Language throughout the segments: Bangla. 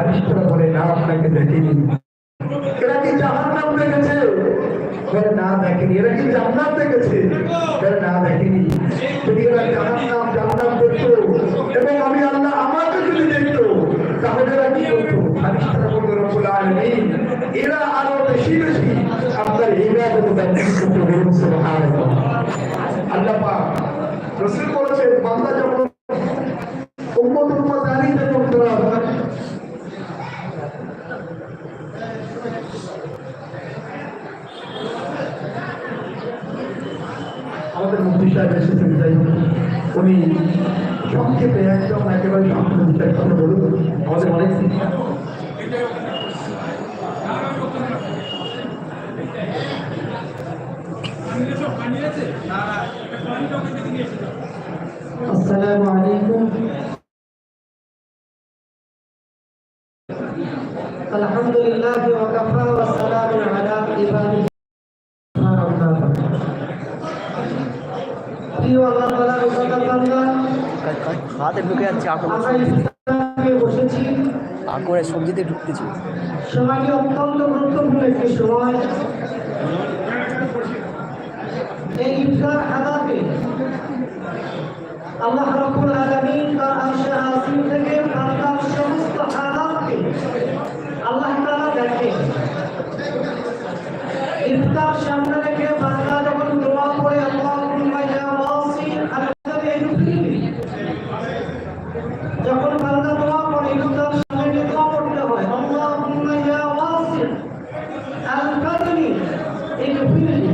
ফারিস্তারা বলে না আপনাকে দেখেনি। এরা কি জাহান্নাম দেখেছে? এরা না দেখেনি। এরা কি জান্নাত দেখেছে? এরা না দেখেনি। যদি এরা জাহান্নাম, জান্নাত দেখতো এবং আমি আল্লাহ আমাকে যদি দেখতো, তাহলে এরা কি করতো? ফারিস্তারা বলতো রব্বুল আলামিন। এরা আরও বেশি বেশি আপনার ইবাদত ব্যক্তি করতে বলুন আল্লাহ পাক রসুল বলেছেন, বান্দা যখন উম্মত উম্মত দাঁড়িয়ে যখন করা হয় আমাদের মুক্তি সাহেব এসেছেন যাই উনি সংক্ষেপে একদম একেবারে সংক্ষেপে কথা বলুন। আমাদের অনেক প্রিয় আল্লাহ বান্দা। হাতে ঢুকে যাচ্ছে আগুন বসেছি। আগুনে সবজিতে ঢুকতেছি। সময়টি অত্যন্ত গুরুত্বপূর্ণ একটি সময়। এই ইফতার হাদাতে আল্লাহ রাব্বুল আলামিন তার আরশে আসিম থেকে বান্দার সমস্ত হালাতকে আল্লাহ তাআলা দেখেন ইফতার সামনে রেখে বান্দা যখন দোয়া করে আল্লাহুম্মা ইয়া ওয়াসি আল-কাদি যখন বান্দা দোয়া করে ইফতার সামনে রেখে দোয়া করতে হয় আল্লাহুম্মা ইয়া ওয়াসি আল-কাদি ইগফিরলি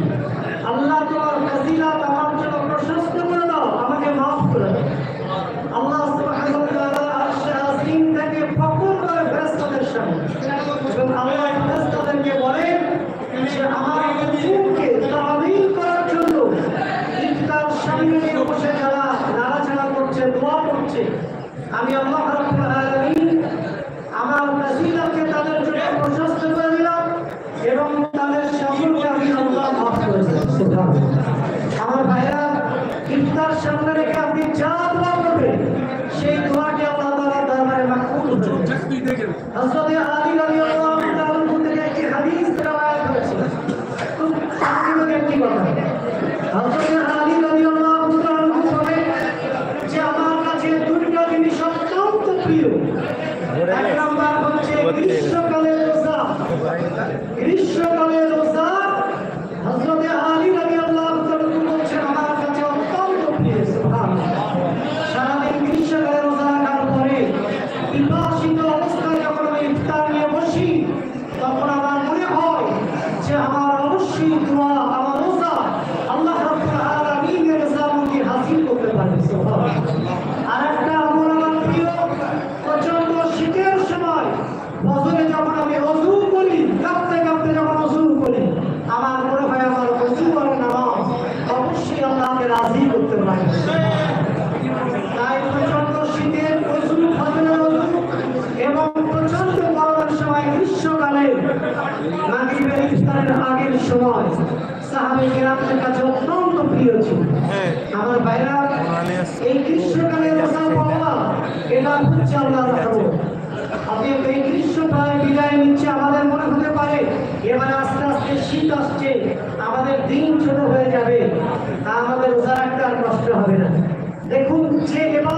আল্লাহ তোমার ফজিলত আমার জন্য প্রশস্ত করে দাও আমাকে মাফ করে দাও আল্লাহ সুবহানাহু ওয়া তাআলা আরশে আসীম থেকে ফখর করে ফেরেশতাদের সামনে এবং আল্লাহ ফেরেশতাদেরকে বলেন যে আমার হুকুমকে তামিল করার জন্য ইফতার সামনে নিয়ে বসে যারা নাড়াচাড়া করছে দোয়া করছে আমি আল্লাহ রাব্বুল আলামিন আমার ফজিলতকে তাদের জন্য প্রশস্ত করে দিলাম এবং তাদের সকলকে আমি আল্লাহ মাফ করে দিলাম সুবহানাল্লাহ। আমার ভাইরা ইফতার সামনে রেখে আপনি যা দোয়া করবেন সেই দোয়াটি আল্লাহ তাআলার দরবারে মাকবুল হয়ে যাবে হযরত আলী রাদিয়াল্লাহু তাআলা থেকে একটি হাদিস রওয়ায়াত হয়েছে খুব সংক্ষেপে একটি কথা হযরত আলী রাদিয়াল্লাহু তাআলা বলেন যে আমার কাছে দুটো জিনিস অত্যন্ত প্রিয়। এক নম্বর হচ্ছে গ্রীষ্মকালের রোজা গ্রীষ্মকালের রোজা হযরত আলী রাদিয়াল্লাহু তাআলা বলছেন আমার কাছে অত্যন্ত প্রিয় সুবহানাল্লাহ সারাদিন গ্রীষ্মকালের রোজা রাখার পরে বিপাসিত অবস্থায় যখন আমি ইফতার নিয়ে বসি তখন আমার মনে হয় যে আমার অবশ্যই দোয়া আমার রোজা আল্লাহ রাব্বুল আলামিনের রেজামন্দি হাসিল করতে পারবে সুবহানাল্লাহ আর একটা আমল আমার প্রিয় প্রচণ্ড শীতের সময় ফজরে যখন আমি অজু করি কাঁপতে কাঁপতে যখন অজু করি আমার মনে আমার অজু আর নামাজ, অবশ্যই আল্লাহকে রাজি করতে পারে। তাই প্রচণ্ড শীতের অজু ফজরের এবং প্রচণ্ড গরমের সময় গ্রীষ্মকালে মাগরিবের ইফতারের সময় সাহাবে কাছে অত্যন্ত প্রিয় ছিল। আমার ভাইরা, এই গ্রীষ্মকালে রোজা এটা হচ্ছে আল্লাহর এবারে আস্তে আস্তে শীত আসছে, আমাদের দিন ছোট হয়ে যাবে আমাদের রোজা রাখতে আর কষ্ট হবে না। দেখুন যে এবারতে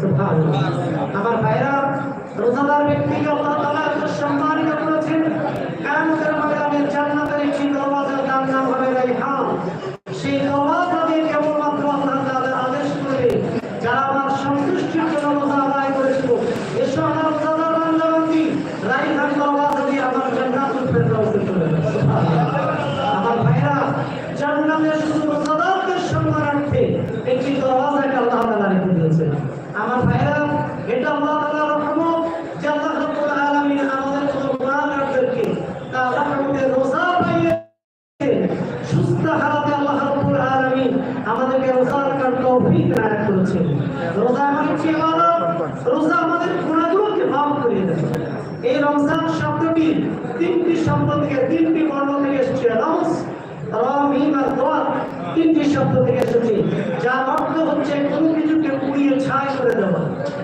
Sandal.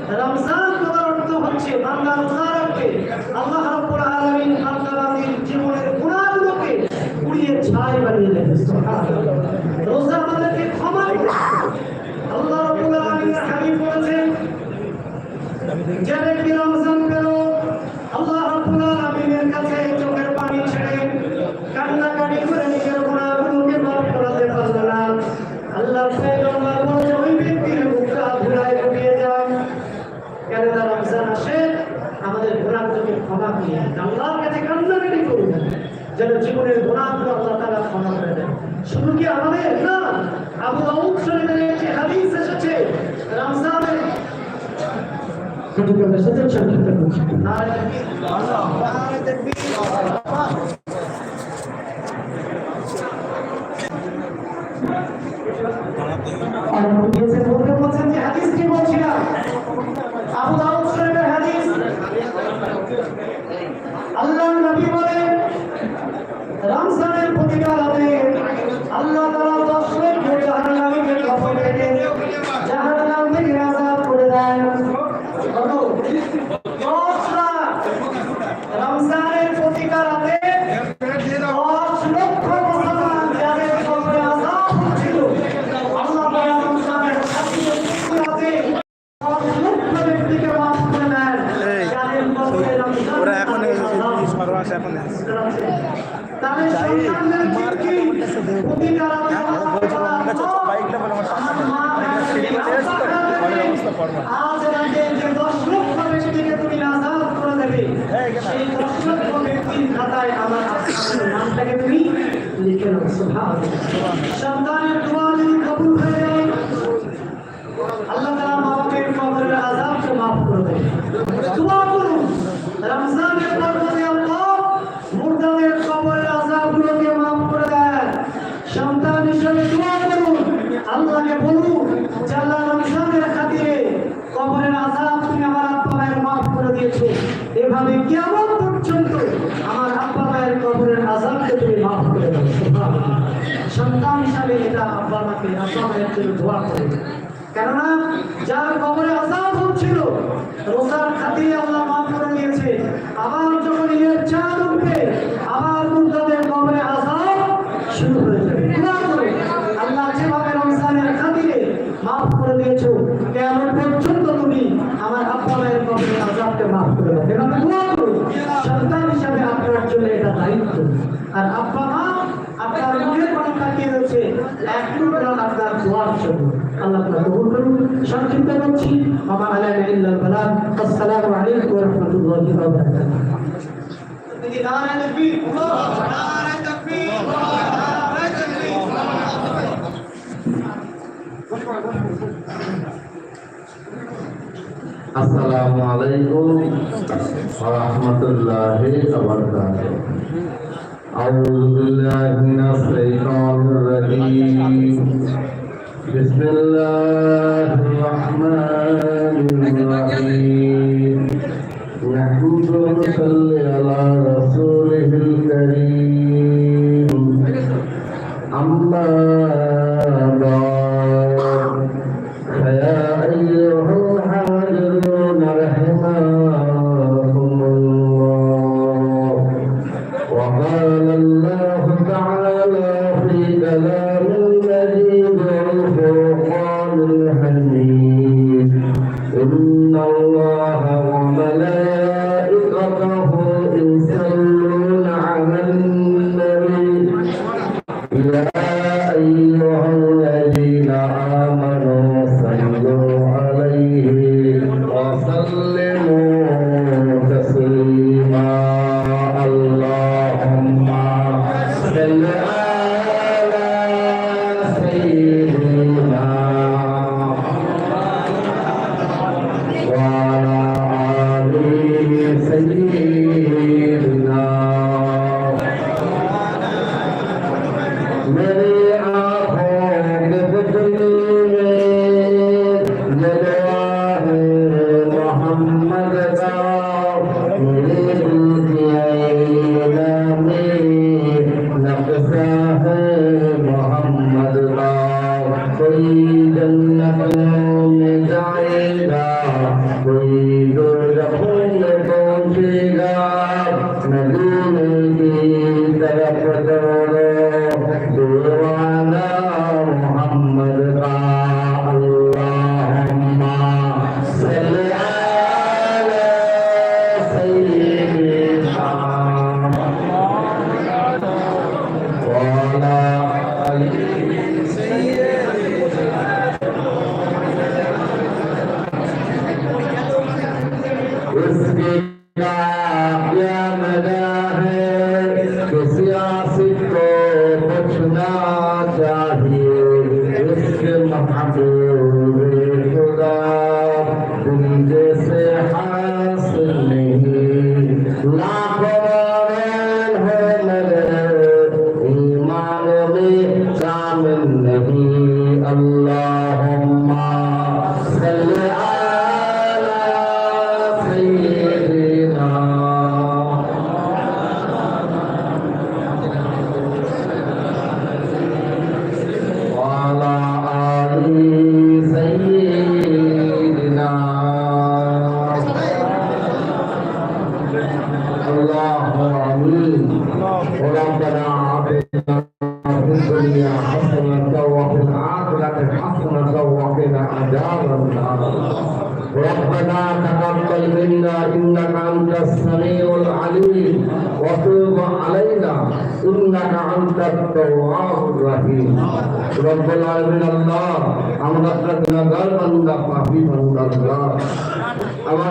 Ramazan শুধু কি আমাদের? না। আবু দাউদ শরীফের একটি হাদিস এসেছে রমজানের কত কথা সাথে সংক্ষিপ্ত করছি আল্লাহ আল্লাহ তাকবীর আজ রাতের যে দশ লক্ষ ব্যক্তিকে তুমি আজাদ করে দেবে সেই দশ লক্ষ ব্যক্তির খাতায় আমার নামটাকে তুমি লিখে নাও সন্তানের দোয়া যদি কবুল হয়ে মাফ করে দিয়েছ। এভাবে কেমন পর্যন্ত আমার আব্বা মায়ের কবরের আজাবকে তুমি মাফ করে সন্তান হিসাবে এটা আব্বা মাকে, আব্বা মায়ের জন্য দোয়া করে। কেননা, যার কবরে আজাব হচ্ছিল, রোজার খাতিরে আল্লাহ মাফ করে দিয়েছে। আবার যখন ইয়ের চাঁদ উঠবে, আবার মুদাদের কবরে আজাব শুরু হয়ে যাবে। আল্লাহ যেভাবে রমজানের খাতিরে মাফ করে দিয়েছ দায়িত্ব আর আব্বা মা, আপনার মুখের পানি তাকিয়ে রয়েছে, এক টুকরান আপনার দোয়ার জন্য। আল্লাহ আপনার করুন, সংক্ষিপ্ত করছি। মামা আলাইনা ইল্লাল বালাগ। আসসালামু আলাইকুম ওয়া রাহমাতুল্লাহি ওয়া বারাকাতুহু। আসসালামু আলাইকুম ওয়া রাহমাতুল্লাহি ওয়া বারাকাতুহু আউযু বিল্লাহি মিনাশ শাইতানির রাজীম বিসমিল্লাহির রাহমানির রাহিম নাহমাদু ওয়া Yeah, yeah. তাওয়াবুর রহিম। রব্বুল আলামিন আল্লাহ আমরা আপনার গুনাহগার বান্দা পাপী বান্দা আল্লাহ। আমার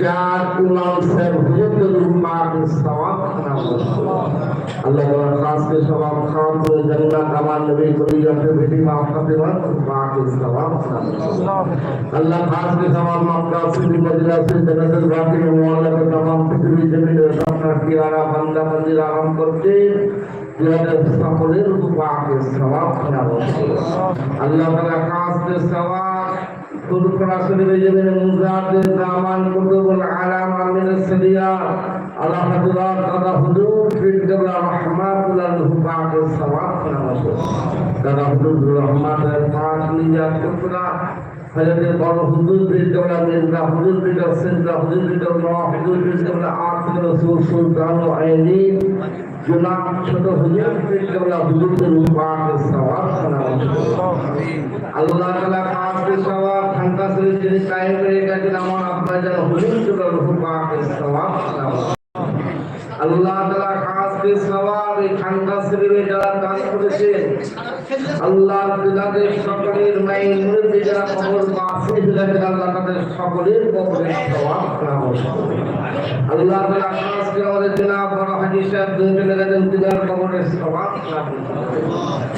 चार इमाम से हुजूर के रुमा के सवाब का अल्लाह ताला खास के सवाब खान को जन्नत हमारे नबी करीम के बेटी मां फातिमा रुमा के सवाब अल्लाह खास के सवाब मक्का से मदीना से जन्नत बाकी में मोहल्ला के तमाम पृथ्वी जमीन और अपना कियारा बंदा मंदिर आराम करते যাদের সকলের উপবাকে সবাব করা হচ্ছে আল্লাহ তাআলা কাজকে সবাব কুরআন শরীফে যেমন মুজাদের দামান কুতুবুল আলাম আমিন সাদিয়া আল্লাহ তাআলা দাদা হুজুর ফিরদৌলা রহমাতুল্লাহ উপবাকে সবাব করা হচ্ছে দাদা হুজুর রহমাতের পাঁচ নিজাত টুকরা হযরত বড় হুজুর ফিরদৌলা মির্জা হুজুর ফিরদৌলা সিদ্ধা হুজুর জনাব ছোট হুজুর আল্লাহ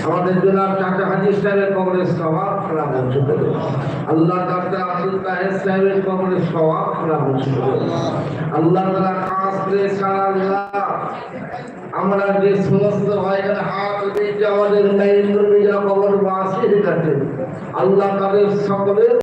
আমাদের জেলার চাচা সাহেবের কবরে আল্লাহ আমরা যে সমস্ত ভাইয়ের হাত দিয়ে আমাদের কবর আল্লাহ তাদের সকলের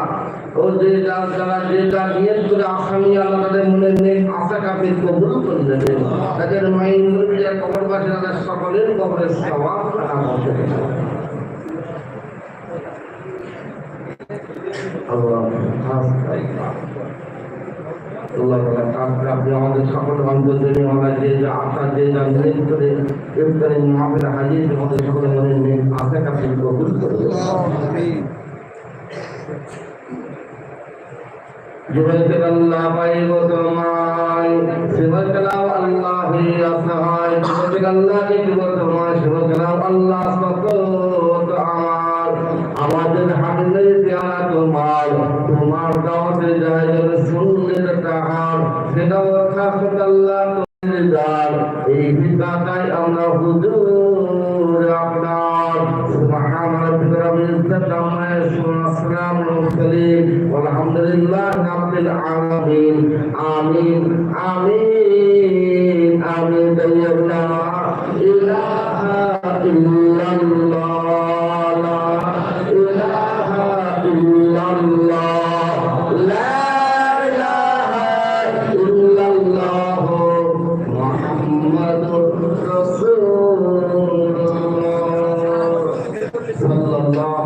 ও যে যার যারা যে আসামি আল্লাহ মনের নেই আশা কাপে কবুল সকলের কবরের সওয়াব আদায় করে দেবেন। আল্লাহ খাস করে আল্লাহ তাআলা কাজকে আপনি আমাদের সকল অন্তর্জনী আমরা যে আশা, যে যা নিয়ত করে ইফতারি মাহফিল হাজির, আমাদের সকল মনের নেই আশা কাপে কবুল করে দেবেন। আল্লাহ পাইব তোমায় আল্লাহ আসহায় আমাদের তোমার তোমার যায় রসুলের তাহার সেটাও আল্লাহ তোমার আমরা হুজুর